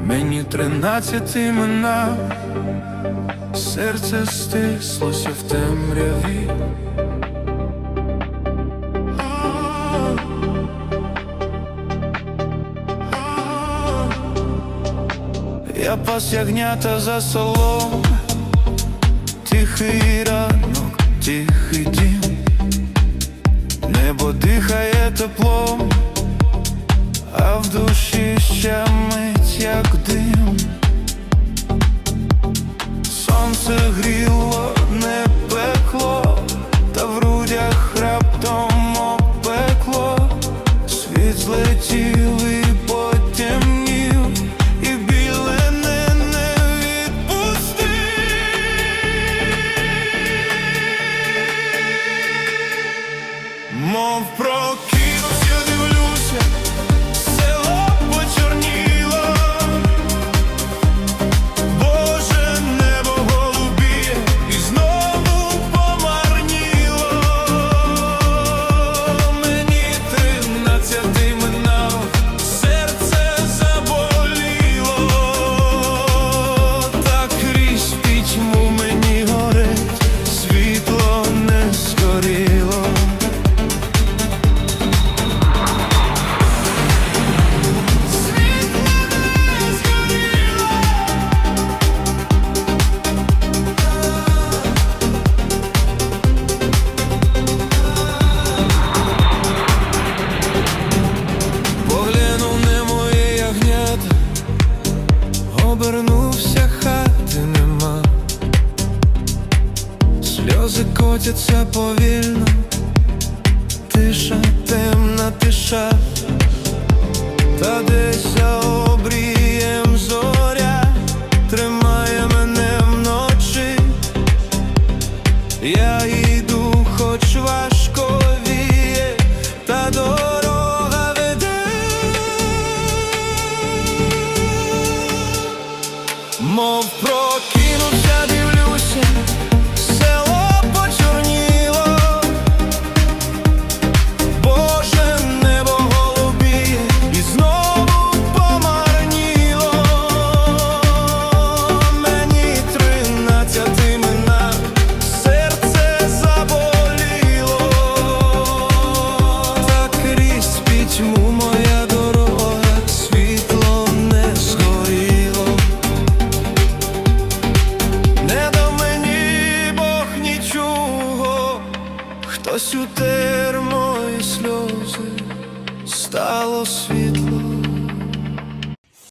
Мені тринадцять імена, серце стислося в темряві. Я пас ягнята за солом, тихий рад. теплом, а в душі ще мить, як дим, сонце гріло. сльози котяться повільно, тиша, темна тиша, та десь за обрієм зоря тримає мене вночі, я йду, хоч важко estalos